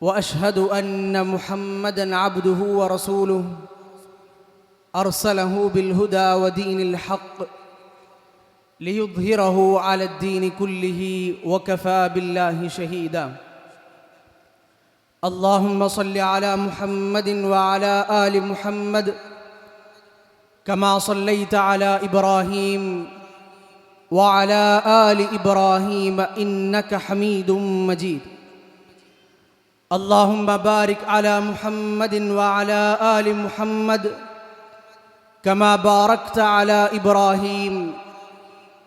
وأشهد أن محمدا عبده ورسوله أرسله بالهدى ودين الحق ليظهره على الدين كله وكفى بالله شهيدا. اللهم صل على محمد وعلى آل محمد كما صليت على إبراهيم وعلى آل إبراهيم إنك حميد مجيد. اللهم بارك على محمد وعلى آل محمد كما باركت على إبراهيم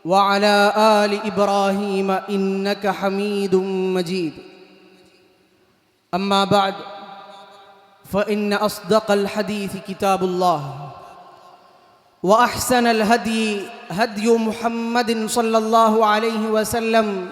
وعلى آل إبراهيم إنك حميد مجيد. أما بعد فإن أصدق الحديث كتاب الله وأحسن الهدي هدي محمد صلى الله عليه وسلم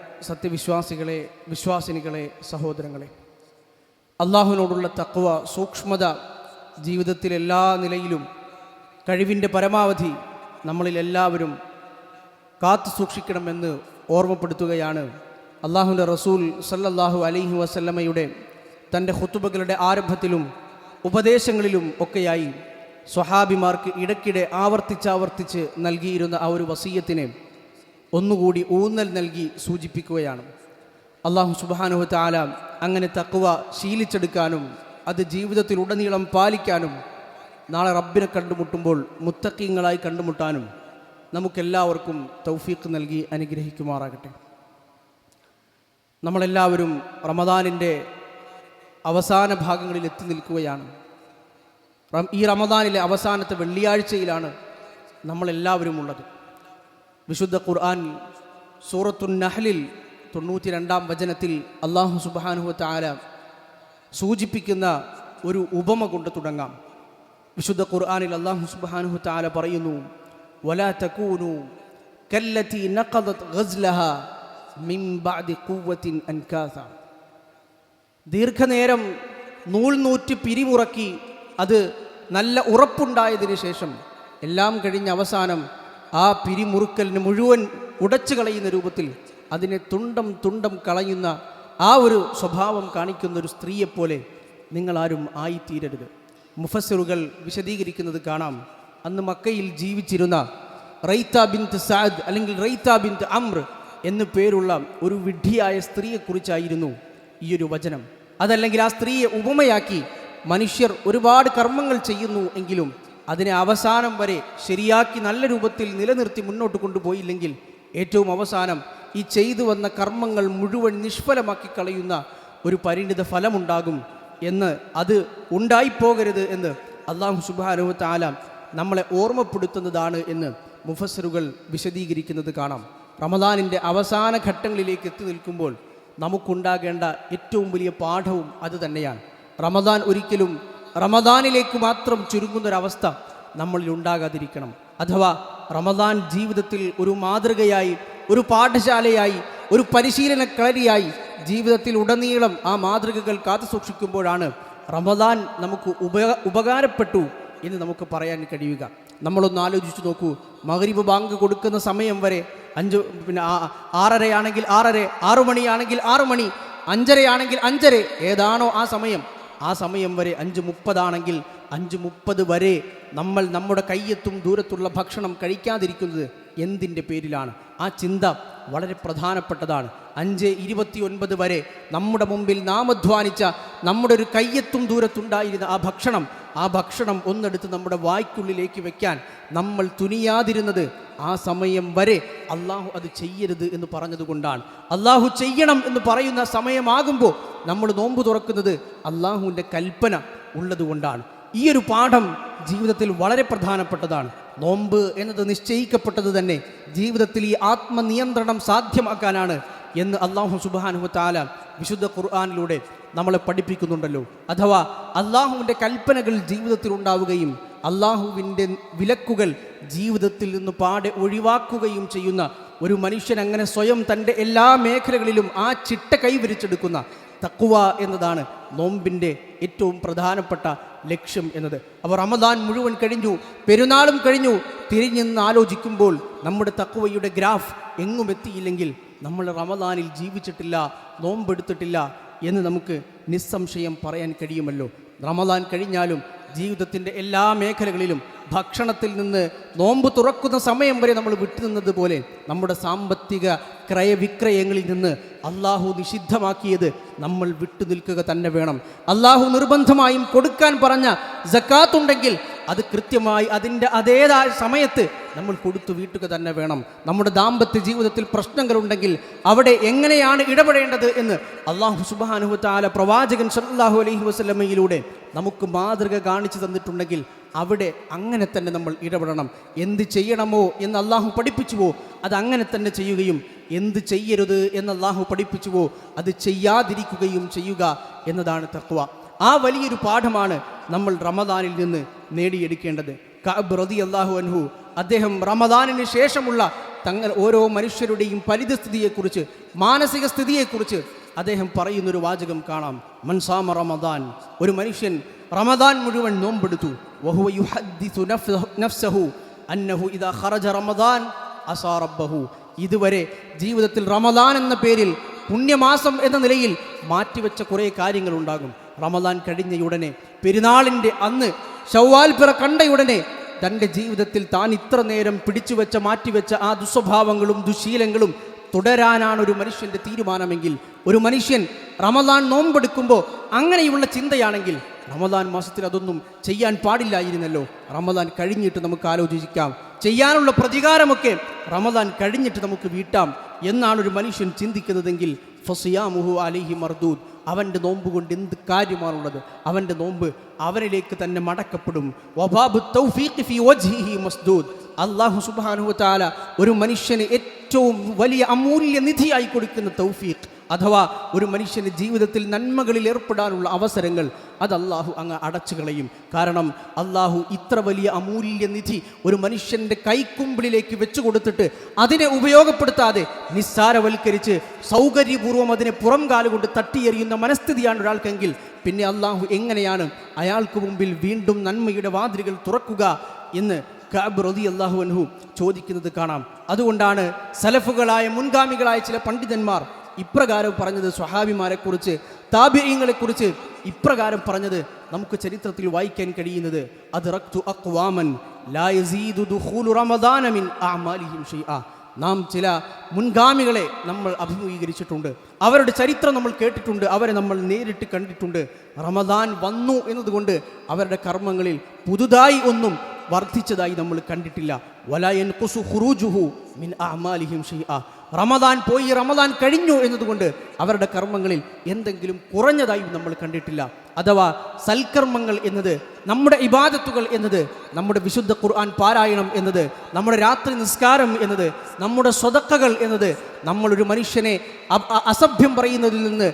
സത്യവിശ്വാസികളെ വിശ്വാസിനികളെ സഹോദരങ്ങളെ. അള്ളാഹുവിനോടുള്ള തക്വ സൂക്ഷ്മത ജീവിതത്തിൽ എല്ലാ നിലയിലും കഴിവിന്റെ പരമാവധി നമ്മളിൽ എല്ലാവരും കാത്തു സൂക്ഷിക്കണമെന്ന് ഓർമ്മപ്പെടുത്തുകയാണ് അള്ളാഹുവിന്റെ റസൂൽ സല്ലല്ലാഹു അലൈഹി വസല്ലമയുടെ തന്റെ ഹുത്തുബകളുടെ ആരംഭത്തിലും ഉപദേശങ്ങളിലും ഒക്കെയായി സ്വഹാബിമാർക്ക് ഇടയ്ക്കിടെ ആവർത്തിച്ചാവർത്തിച്ച് നൽകിയിരുന്ന ആ ഒരു വസീയത്തിനെ ഒന്നുകൂടി ഊന്നൽ നൽകി സൂചിപ്പിക്കുകയാണ്. അള്ളാഹു സുബാനുഹു താല അങ്ങനെ തക്കുവ ശീലിച്ചെടുക്കാനും അത് ജീവിതത്തിൽ ഉടനീളം പാലിക്കാനും നാളെ റബ്ബിനെ കണ്ടുമുട്ടുമ്പോൾ മുത്തക്കീങ്ങളായി കണ്ടുമുട്ടാനും നമുക്കെല്ലാവർക്കും തൗഫീഖ് നൽകി അനുഗ്രഹിക്കുമാറാകട്ടെ. നമ്മളെല്ലാവരും റമദാനിന്റെ അവസാന ഭാഗങ്ങളിൽ എത്തി നിൽക്കുകയാണ്. ഈ റമദാനിലെ അവസാനത്തെ വെള്ളിയാഴ്ചയിലാണ് നമ്മളെല്ലാവരും ഉള്ളത്. വിശുദ്ധ ഖുർആൻ സൂറത്തുൻ നഹ്ലിൽ തൊണ്ണൂറ്റി രണ്ടാം വചനത്തിൽ അള്ളാഹു സുബാനുഹു താല സൂചിപ്പിക്കുന്ന ഒരു ഉപമ കൊണ്ട് തുടങ്ങാം. വിശുദ്ധ ഖുർആാനിൽ അള്ളാഹു സുബാനുഹു ആല പറയുന്നു വലാ നഖദത് മിൻ അൻകാസ. ദീർഘനേരം നൂൽ നൂറ്റി പിരിമുറക്കി അത് നല്ല ഉറപ്പുണ്ടായതിനു ശേഷം എല്ലാം കഴിഞ്ഞ അവസാനം ആ പിരിമുറുക്കലിന് മുഴുവൻ ഉടച്ചു കളയുന്ന രൂപത്തിൽ അതിനെ തുണ്ടം തുണ്ടം കളയുന്ന ആ ഒരു സ്വഭാവം കാണിക്കുന്ന ഒരു സ്ത്രീയെപ്പോലെ നിങ്ങളാരും ആയിത്തീരരുത്. മുഫസ്സിറുകൾ വിശദീകരിക്കുന്നത് കാണാം. അന്ന് മക്കയിൽ ജീവിച്ചിരുന്ന റൈത്ത ബിന്ത് സാദ് അല്ലെങ്കിൽ റൈത്ത ബിന്ത് അമ്ര എന്നു പേരുള്ള ഒരു വിഡ്ഢിയായ സ്ത്രീയെക്കുറിച്ചായിരുന്നു ഈ ഒരു വചനം. അതല്ലെങ്കിൽ ആ സ്ത്രീയെ ഉപമയാക്കി മനുഷ്യർ ഒരുപാട് കർമ്മങ്ങൾ ചെയ്യുന്നു എങ്കിലും അതിനെ അവസാനം വരെ ശരിയാക്കി നല്ല രൂപത്തിൽ നിലനിർത്തി മുന്നോട്ട് കൊണ്ടുപോയില്ലെങ്കിൽ ഏറ്റവും അവസാനം ഈ ചെയ്തു വന്ന കർമ്മങ്ങൾ മുഴുവൻ നിഷ്ഫലമാക്കി കളയുന്ന ഒരു പരിണിത ഫലമുണ്ടാകും എന്ന് അത് ഉണ്ടായിപ്പോകരുത് എന്ന് അള്ളാഹു സുബാനുഹു ആലാം നമ്മളെ ഓർമ്മപ്പെടുത്തുന്നതാണ് എന്ന് മുഫസറുകൾ വിശദീകരിക്കുന്നത് കാണാം. റമദാനിന്റെ അവസാന ഘട്ടങ്ങളിലേക്ക് എത്തി നിൽക്കുമ്പോൾ നമുക്കുണ്ടാകേണ്ട ഏറ്റവും വലിയ പാഠവും അത് തന്നെയാണ്. റമദാൻ ഒരിക്കലും റമദാനിലേക്ക് മാത്രം ചുരുങ്ങുന്നൊരവസ്ഥ നമ്മളിൽ ഉണ്ടാകാതിരിക്കണം. അഥവാ റമദാൻ ജീവിതത്തിൽ ഒരു മാതൃകയായി ഒരു പാഠശാലയായി ഒരു പരിശീലന കളരിയായി ജീവിതത്തിൽ ഉടനീളം ആ മാതൃകകൾ കാത്തു സൂക്ഷിക്കുമ്പോഴാണ് റമദാൻ നമുക്ക് ഉപ ഉപകാരപ്പെട്ടു എന്ന് നമുക്ക് പറയാൻ കഴിയുക. നമ്മളൊന്ന് ആലോചിച്ചു നോക്കൂ. മകരീബ് ബാങ്ക് കൊടുക്കുന്ന സമയം വരെ അഞ്ച് പിന്നെ ആറരയാണെങ്കിൽ ആറര ആറു മണിയാണെങ്കിൽ മണി അഞ്ചരയാണെങ്കിൽ അഞ്ചര ഏതാണോ ആ സമയം. ആ സമയം വരെ അഞ്ച് മുപ്പതാണെങ്കിൽ അഞ്ച് മുപ്പത് വരെ നമ്മൾ നമ്മുടെ കയ്യെത്തും ദൂരത്തുള്ള ഭക്ഷണം കഴിക്കാതിരിക്കുന്നത് എന്തിന്റെ പേരിലാണ്? ആ ചിന്ത വളരെ പ്രധാനപ്പെട്ടതാണ്. അഞ്ച് ഇരുപത്തി ഒൻപത് വരെ നമ്മുടെ മുമ്പിൽ നാം അധ്വാനിച്ച നമ്മുടെ ഒരു കയ്യെത്തും ദൂരത്തുണ്ടായിരുന്ന ആ ഭക്ഷണം ആ ഭക്ഷണം ഒന്നെടുത്ത് നമ്മുടെ വായ്ക്കുള്ളിലേക്ക് വെക്കാൻ നമ്മൾ തുനിയാതിരുന്നത് ആ സമയം വരെ അള്ളാഹു അത് ചെയ്യരുത് എന്ന് പറഞ്ഞതുകൊണ്ടാണ്. അള്ളാഹു ചെയ്യണം എന്ന് പറയുന്ന സമയമാകുമ്പോൾ നമ്മൾ നോമ്പ് തുറക്കുന്നത് അള്ളാഹുവിന്റെ കൽപ്പന ഉള്ളതുകൊണ്ടാണ്. ഈ ഒരു പാഠം ജീവിതത്തിൽ വളരെ പ്രധാനപ്പെട്ടതാണ്. നോമ്പ് എന്നത് നിശ്ചയിക്കപ്പെട്ടത് തന്നെ ജീവിതത്തിൽ ഈ ആത്മനിയന്ത്രണം സാധ്യമാക്കാനാണ് എന്ന് അള്ളാഹു സുബാനുഹു താല വിശുദ്ധ ഖുർആാനിലൂടെ നമ്മളെ പഠിപ്പിക്കുന്നുണ്ടല്ലോ. അഥവാ അള്ളാഹുവിന്റെ കൽപ്പനകൾ ജീവിതത്തിൽ ഉണ്ടാവുകയും അള്ളാഹുവിന്റെ വിലക്കുകൾ ജീവിതത്തിൽ നിന്ന് പാടെ ഒഴിവാക്കുകയും ചെയ്യുന്ന ഒരു മനുഷ്യൻ അങ്ങനെ സ്വയം തന്റെ എല്ലാ മേഖലകളിലും ആ ചിട്ട കൈവരിച്ചെടുക്കുന്ന തക്കുവ എന്നതാണ് നോമ്പിന്റെ ഏറ്റവും പ്രധാനപ്പെട്ട ലക്ഷ്യം എന്നത്. അവർ റമദാൻ മുഴുവൻ കഴിഞ്ഞു പെരുന്നാളും കഴിഞ്ഞു. തിരിഞ്ഞെന്ന് ആലോചിക്കുമ്പോൾ നമ്മുടെ തക്കുവയുടെ ഗ്രാഫ് എങ്ങും എത്തിയില്ലെങ്കിൽ നമ്മൾ റമദാനിൽ ജീവിച്ചിട്ടില്ല നോമ്പെടുത്തിട്ടില്ല എന്ന് നമുക്ക് നിസ്സംശയം പറയാൻ കഴിയുമല്ലോ. റമദാൻ കഴിഞ്ഞാലും ജീവിതത്തിന്റെ എല്ലാ മേഖലകളിലും ഭക്ഷണത്തിൽ നിന്ന് നോമ്പ് തുറക്കുന്ന സമയം വരെ നമ്മൾ വിട്ടുനിന്നത് പോലെ നമ്മുടെ സാമ്പത്തിക ക്രയവിക്രയങ്ങളിൽ നിന്ന് അള്ളാഹു നിഷിദ്ധമാക്കിയത് നമ്മൾ വിട്ടുനിൽക്കുക തന്നെ വേണം. അള്ളാഹു നിർബന്ധമായും കൊടുക്കാൻ പറഞ്ഞ ജക്കാത്തുണ്ടെങ്കിൽ അത് കൃത്യമായി അതിന്റെ അതേതായ സമയത്ത് നമ്മൾ കൊടുത്തു വീട്ടുക തന്നെ വേണം. നമ്മുടെ ദാമ്പത്യ ജീവിതത്തിൽ പ്രശ്നങ്ങളുണ്ടെങ്കിൽ അവിടെ എങ്ങനെയാണ് ഇടപെടേണ്ടത് എന്ന് അള്ളാഹു സുബാനുഹത്താല പ്രവാചകൻ സല്ലാഹു അലൈഹി വസ്ലമയിലൂടെ നമുക്ക് മാതൃക കാണിച്ചു തന്നിട്ടുണ്ടെങ്കിൽ അവിടെ അങ്ങനെ തന്നെ നമ്മൾ ഇടപെടണം. എന്ത് ചെയ്യണമോ എന്ന് അള്ളാഹു പഠിപ്പിച്ചുവോ? അത് അങ്ങനെ തന്നെ ചെയ്യുകയും എന്ത് ചെയ്യരുത് എന്ന് അള്ളാഹു പഠിപ്പിച്ചുവോ? അത് ചെയ്യാതിരിക്കുകയും ചെയ്യുക എന്നതാണ് തക്വ. ആ വലിയൊരു പാഠമാണ് നമ്മൾ റമദാനിൽ നിന്ന് നേടിയെടുക്കേണ്ടത്. കഅബ് അള്ളാഹു അൻഹു അദ്ദേഹം റമദാനിന് ശേഷമുള്ള തങ്ങൾ ഓരോ മനുഷ്യരുടെയും പരിതസ്ഥിതിയെക്കുറിച്ച് മാനസിക സ്ഥിതിയെക്കുറിച്ച് അദ്ദേഹം പറയുന്നൊരു വാചകം കാണാം. മൻസാമ റമദാൻ. ഒരു മനുഷ്യൻ റമദാൻ മുഴുവൻ നോമ്പെടുത്തു. വഹുവ യുഹദ്ദിസു നഫ്സഹു- അന്നഹു ഇദാ ഖറജ റമദാൻ അസാ റബ്ബഹു. ഇതുവരെ ജീവിതത്തിൽ റമദാൻ എന്ന പേരിൽ പുണ്യമാസം എന്ന നിലയിൽ മാറ്റിവെച്ച കുറേ കാര്യങ്ങളുണ്ടാകും. റമദാൻ കഴിഞ്ഞയുടനെ പെരുന്നാളിന്റെ അന്ന് ഷവ്വാൽ പിറ കണ്ടയുടനെ തന്റെ ജീവിതത്തിൽ താൻ ഇത്ര നേരം പിടിച്ചു വെച്ച മാറ്റിവെച്ച ആ ദുസ്വഭാവങ്ങളും ദുശീലങ്ങളും തുടരാനാണ് ഒരു മനുഷ്യന്റെ തീരുമാനമെങ്കിൽ ഒരു മനുഷ്യൻ റമദാൻ നോമ്പെടുക്കുമ്പോൾ അങ്ങനെയുള്ള ചിന്തയാണെങ്കിൽ റമദാൻ മാസത്തിൽ അതൊന്നും ചെയ്യാൻ പാടില്ലായിരുന്നല്ലോ. റമദാൻ കഴിഞ്ഞിട്ട് നമുക്ക് ആലോചിക്കാം. ചെയ്യാനുള്ള പ്രതികാരമൊക്കെ റമദാൻ കഴിഞ്ഞിട്ട് നമുക്ക് വീട്ടാം. എന്നാണ് ഒരു മനുഷ്യൻ ചിന്തിക്കുന്നതെങ്കിൽ ഫസിയാമുഹു അലിഹി മർദൂദ് അവന്റെ നോമ്പ് കൊണ്ട് എന്ത് കാര്യമാണുള്ളത്? അവന്റെ നോമ്പ് അവനിലേക്ക് തന്നെ മടക്കപ്പെടും. വബാബു തൗഫീഖ് ഫി വജ്ഹിഹി മസ്ദൂദ്. അള്ളാഹു സുബാനുഹു താല ഒരു മനുഷ്യന് ഏറ്റവും വലിയ അമൂല്യ നിധിയായി കൊടുക്കുന്ന തൗഫീഖ്. അഥവാ ഒരു മനുഷ്യന്റെ ജീവിതത്തിൽ നന്മകളിൽ ഏർപ്പെടാനുള്ള അവസരങ്ങൾ അത് അള്ളാഹു അങ്ങ് അടച്ചു കളയും. കാരണം അള്ളാഹു ഇത്ര വലിയ അമൂല്യ നിധി ഒരു മനുഷ്യന്റെ കൈക്കുമ്പിളിലേക്ക് വെച്ചു കൊടുത്തിട്ട് അതിനെ ഉപയോഗപ്പെടുത്താതെ നിസ്സാരവൽക്കരിച്ച് സൗകര്യപൂർവം അതിനെ പുറം കാലുകൊണ്ട് തട്ടിയെറിയുന്ന മനസ്ഥിതിയാണ് ഒരാൾക്കെങ്കിൽ പിന്നെ അള്ളാഹു എങ്ങനെയാണ് അയാൾക്ക് മുമ്പിൽ വീണ്ടും നന്മയുടെ വാതിലുകൾ തുറക്കുക എന്ന് കാബ് റതി അള്ളാഹു അൻഹു ചോദിക്കുന്നത് കാണാം. അതുകൊണ്ടാണ് സലഫുകളായ മുൻഗാമികളായ ചില പണ്ഡിതന്മാർ ഇപ്രകാരം പറഞ്ഞത് സ്വഹാബിമാരെക്കുറിച്ച് താബിയങ്ങളെക്കുറിച്ച് ഇപ്രകാരം പറഞ്ഞത് നമുക്ക് ചരിത്രത്തിൽ വായിക്കാൻ കഴിയുന്നത് അത് റക്തു അക്വാമൻ നാം ചില മുൻഗാമികളെ നമ്മൾ അഭിമുഖീകരിച്ചിട്ടുണ്ട്. അവരുടെ ചരിത്രം നമ്മൾ കേട്ടിട്ടുണ്ട് അവരെ നമ്മൾ നേരിട്ട് കണ്ടിട്ടുണ്ട്. റമദാൻ വന്നു എന്നതുകൊണ്ട് അവരുടെ കർമ്മങ്ങളിൽ പുതുതായി ഒന്നും വർദ്ധിച്ചതായി നമ്മൾ കണ്ടിട്ടില്ല. വലായൻ കുസു ഹുറൂജുഹു മിൻ അഹ്മാലിഹിം ഷൈഅ റമദാൻ പോയി റമദാൻ കഴിഞ്ഞു എന്നതുകൊണ്ട് അവരുടെ കർമ്മങ്ങളിൽ എന്തെങ്കിലും കുറഞ്ഞതായി നമ്മൾ കണ്ടിട്ടില്ല. അഥവാ സൽക്കർമ്മങ്ങൾ എന്നത് നമ്മുടെ ഇബാദത്തുകൾ എന്നത് നമ്മുടെ വിശുദ്ധ ഖുർആൻ പാരായണം എന്നത് നമ്മുടെ രാത്രി നിസ്കാരം എന്നത് നമ്മുടെ സ്വതക്കകൾ എന്നത് നമ്മളൊരു മനുഷ്യനെ അസഭ്യം പറയുന്നതിൽ നിന്ന്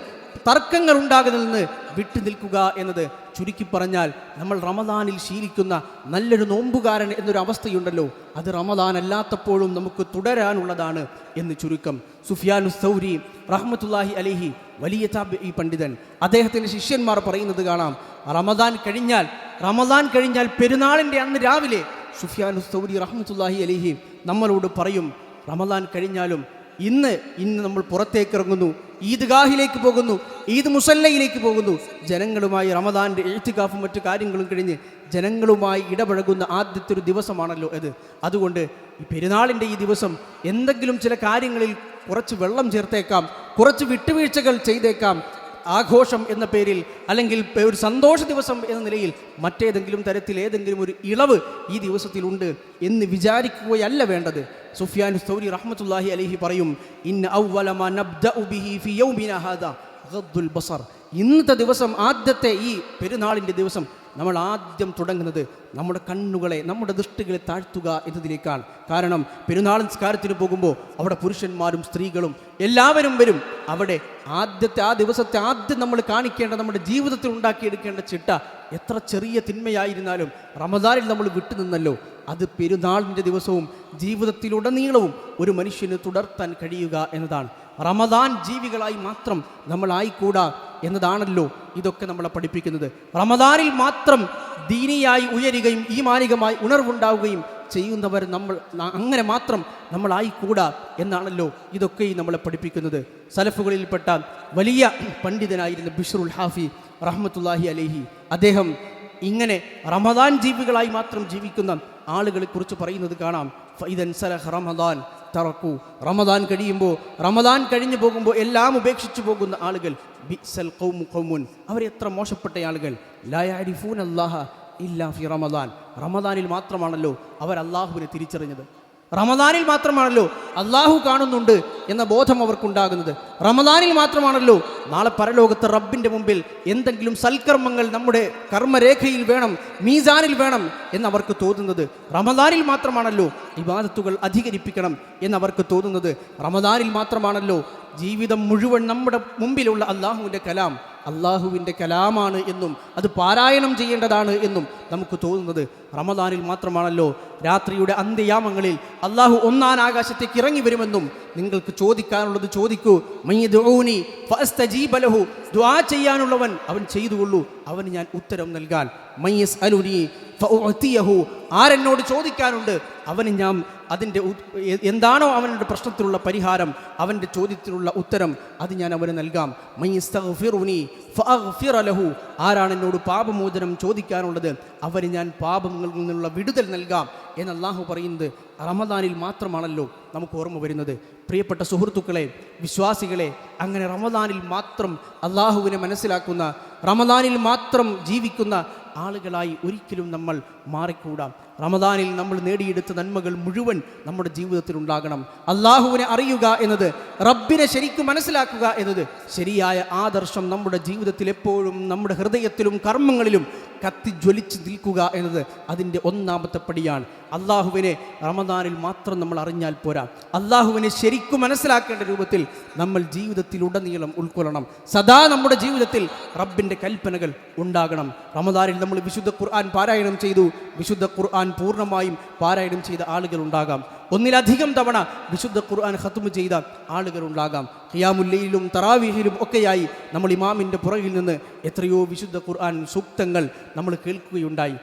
തർക്കങ്ങൾ ഉണ്ടാകുന്നതിൽ നിന്ന് വിട്ടു നിൽക്കുക എന്നത് ചുരുക്കി പറഞ്ഞാൽ നമ്മൾ റമദാനിൽ ശീലിക്കുന്ന നല്ലൊരു നോമ്പുകാരൻ എന്നൊരു അവസ്ഥയുണ്ടല്ലോ. അത് റമദാൻ അല്ലാത്തപ്പോഴും നമുക്ക് തുടരാനുള്ളതാണ് എന്ന് ചുരുക്കം സുഫിയാനു സൗരി റഹ്മത്തുല്ലാഹി അലിഹി വലിയ ഈ പണ്ഡിതൻ. അദ്ദേഹത്തിന്റെ ശിഷ്യന്മാർ പറയുന്നത് കാണാം റമദാൻ കഴിഞ്ഞാൽ റമദാൻ കഴിഞ്ഞാൽ പെരുന്നാളിന്റെ അന്ന് രാവിലെ സുഫിയാനു സൗരി റഹ്മത്തുല്ലാഹി അലിഹി നമ്മളോട് പറയും റമദാൻ കഴിഞ്ഞാലും ഇന്ന് ഇന്ന് നമ്മൾ പുറത്തേക്ക് ഇറങ്ങുന്നു ഈദ്ഗാഹിലേക്ക് പോകുന്നു. ഈദ് മുസല്ലയിലേക്ക് പോകുന്നു. ജനങ്ങളുമായി റമദാന്റെ എഴുത്തുകാഫും മറ്റു കാര്യങ്ങളും കഴിഞ്ഞ് ജനങ്ങളുമായി ഇടപഴകുന്ന ആദ്യത്തെ ഒരു ദിവസമാണല്ലോ അത്. അതുകൊണ്ട് ഈ പെരുന്നാളിന്റെ ഈ ദിവസം എന്തെങ്കിലും ചില കാര്യങ്ങളിൽ കുറച്ച് വെള്ളം ചേർത്തേക്കാം കുറച്ച് വിട്ടുവീഴ്ചകൾ ചെയ്തേക്കാം ആഘോഷം എന്ന പേരിൽ അല്ലെങ്കിൽ ഒരു സന്തോഷ ദിവസം എന്ന നിലയിൽ മറ്റേതെങ്കിലും തരത്തിൽ ഏതെങ്കിലും ഒരു ഇളവ് ഈ ദിവസത്തിലുണ്ട് എന്ന് വിചാരിക്കുകയല്ല വേണ്ടത്. സുഫിയാൻ സൗരി റഹ്മത്തുല്ലാഹി അലൈഹി പറയും ബസർ. ഇന്നത്തെ ദിവസം ആദ്യത്തെ ഈ പെരുന്നാളിന്റെ ദിവസം നമ്മൾ ആദ്യം തുടങ്ങുന്നത് നമ്മുടെ കണ്ണുകളെ നമ്മുടെ ദൃഷ്ടികളെ താഴ്ത്തുക എന്നതിലേക്കാണ്. കാരണം പെരുന്നാൾ നിസ്കാരത്തിന് പോകുമ്പോൾ അവിടെ പുരുഷന്മാരും സ്ത്രീകളും എല്ലാവരും വരും. അവിടെ ആദ്യത്തെ ആ ദിവസത്തെ ആദ്യം നമ്മൾ കാണിക്കേണ്ട നമ്മുടെ ജീവിതത്തിൽ ഉണ്ടാക്കിയെടുക്കേണ്ട ചിട്ട എത്ര ചെറിയ തിന്മയായിരുന്നാലും റമദാനിൽ നമ്മൾ വിട്ടുനിന്നല്ലോ അത് പെരുന്നാളിന്റെ ദിവസവും ജീവിതത്തിലുടനീളവും ഒരു മനുഷ്യന് തുടർത്താൻ കഴിയുക എന്നതാണ്. റമദാൻ ജീവികളായി മാത്രം നമ്മളായിക്കൂടാ. എന്നതാണല്ലോ ഇതൊക്കെ നമ്മളെ പഠിപ്പിക്കുന്നത്. റമദാനിൽ മാത്രം ദീനിയായി ഉയരുകയും ഈ മാനികമായി ഉണർവുണ്ടാവുകയും ചെയ്യുന്നവർ നമ്മൾ അങ്ങനെ മാത്രം നമ്മളായിക്കൂടാ എന്നാണല്ലോ ഇതൊക്കെ ഈ നമ്മളെ പഠിപ്പിക്കുന്നത്. സലഫുകളിൽപ്പെട്ട വലിയ പണ്ഡിതനായിരുന്ന ബിഷറുൽ ഹാഫി റഹ്മത്തുല്ലാഹി അലേഹി അദ്ദേഹം ഇങ്ങനെ റമദാൻ ജീവികളായി മാത്രം ജീവിക്കുന്ന ആളുകളെ കുറിച്ച് പറയുന്നത് കാണാം. ഫൈദൻ സലഹ് റമദാൻ തറക്കു. റമദാൻ കഴിയുമ്പോൾ റമദാൻ കഴിഞ്ഞു പോകുമ്പോൾ എല്ലാം ഉപേക്ഷിച്ചു പോകുന്ന ആളുകൾ ബിസൽ ഖൗമു ഖൗമുൻ. അവരെത്ര മോശപ്പെട്ട ആളുകൾ. ലായാരിഫൂൻ അല്ലാഹ ഇല്ലാ ഫി റമദാൻ. റമദാനിൽ മാത്രമാണല്ലോ അവർ അള്ളാഹുവിനെ തിരിച്ചറിഞ്ഞത്. റമദാനിൽ മാത്രമാണല്ലോ അള്ളാഹു കാണുന്നുണ്ട് എന്ന ബോധം അവർക്കുണ്ടാകുന്നത്. റമദാനിൽ മാത്രമാണല്ലോ നാളെ പരലോകത്ത് റബ്ബിന്റെ മുമ്പിൽ എന്തെങ്കിലും സൽക്കർമ്മങ്ങൾ നമ്മുടെ കർമ്മരേഖയിൽ വേണം മീസാനിൽ വേണം എന്നവർക്ക് തോന്നുന്നത്. റമദാനിൽ മാത്രമാണല്ലോ ഇബാദത്തുകൾ അധികരിപ്പിക്കണം എന്നവർക്ക് തോന്നുന്നത്. റമദാനിൽ മാത്രമാണല്ലോ ജീവിതം മുഴുവൻ നമ്മുടെ മുമ്പിലുള്ള അള്ളാഹുവിന്റെ കലാം അള്ളാഹുവിന്റെ കലാമാണ് എന്നും അത് പാരായണം ചെയ്യേണ്ടതാണ് എന്നും നമുക്ക് തോന്നുന്നത്. റമദാനിൽ മാത്രമാണല്ലോ രാത്രിയുടെ അന്ത്യയാമങ്ങളിൽ അള്ളാഹു ഒന്നാൻ ആകാശത്തേക്ക് ഇറങ്ങി വരുമെന്നും നിങ്ങൾക്ക് ചോദിക്കാനുള്ളത് ചോദിക്കൂ. മയ്യദൂനി ഫസ്തജീബലഹു ദുആ ചെയ്യാനുള്ളവൻ അവൻ ചെയ്തുകൊള്ളൂ. അവന് ഞാൻ ഉത്തരം നൽകാൻ. മയ്യസ് അലുനി ഫഉഅതിയഹു ആരെന്നോട് ചോദിക്കാനുണ്ട്? അവന് ഞാൻ അതിന്റെ എന്താണോ അവന്റെ പ്രശ്നത്തിലുള്ള പരിഹാരം അവന്റെ ചോദ്യത്തിലുള്ള ഉത്തരം അത് ഞാൻ അവന് നൽകാം. ലഹു. ആരാണ് എന്നോട് പാപമോചനം ചോദിക്കാനുള്ളത്? അവന് ഞാൻ പാപങ്ങളിൽ നിന്നുള്ള വിടുതൽ നൽകാം എന്ന് അള്ളാഹു പറയുന്നത് റമദാനിൽ മാത്രമാണല്ലോ നമുക്ക് ഓർമ്മ വരുന്നത്. പ്രിയപ്പെട്ട സുഹൃത്തുക്കളെ വിശ്വാസികളെ അങ്ങനെ റമദാനിൽ മാത്രം അള്ളാഹുവിനെ മനസ്സിലാക്കുന്ന റമദാനിൽ മാത്രം ജീവിക്കുന്ന ആളുകളായി ഒരിക്കലും നമ്മൾ മാറിക്കൂടാം. റമദാനിൽ നമ്മൾ നേടിയെടുത്ത നന്മകൾ മുഴുവൻ നമ്മുടെ ജീവിതത്തിൽ ഉണ്ടാകണം. അള്ളാഹുവിനെ അറിയുക എന്നത് റബ്ബിനെ ശരിക്കും മനസ്സിലാക്കുക എന്നത് ശരിയായ ആദർശം നമ്മുടെ ജീവിതത്തിൽ എപ്പോഴും നമ്മുടെ ഹൃദയത്തിലും കർമ്മങ്ങളിലും കത്തിജ്വലിച്ച് നിൽക്കുക എന്നത് അതിന്റെ ഒന്നാമത്തെ പടിയാണ്. അള്ളാഹുവിനെ റമദാനിൽ മാത്രം നമ്മൾ അറിഞ്ഞാൽ പോരാ. അള്ളാഹുവിനെ ശരിക്കും മനസ്സിലാക്കേണ്ട രൂപത്തിൽ നമ്മൾ ജീവിതത്തിലുടനീളം ഉൾക്കൊള്ളണം. സദാ നമ്മുടെ ജീവിതത്തിൽ റബ്ബിന്റെ കൽപ്പനകൾ ഉണ്ടാകണം. റമദാനിൽ നമ്മൾ വിശുദ്ധ ഖുർആൻ പാരായണം ചെയ്തു. വിശുദ്ധ ഖുർആൻ പൂർണമായും പാരായണം ചെയ്ത ആളുകൾ ഉണ്ടാകാം. ഒന്നിലധികം തവണ വിശുദ്ധ ഖുർആൻ ഖത്തുമ് ചെയ്ത ആളുകൾ ഉണ്ടാകാം. ഖിയാമുല്ലയിലും തറാവീഹിലും ഒക്കെയായി നമ്മൾ ഇമാമിന്റെ പുറകിൽ നിന്ന് എത്രയോ വിശുദ്ധ ഖുർആൻ സൂക്തങ്ങൾ നമ്മൾ കേൾക്കുകയുണ്ടായി.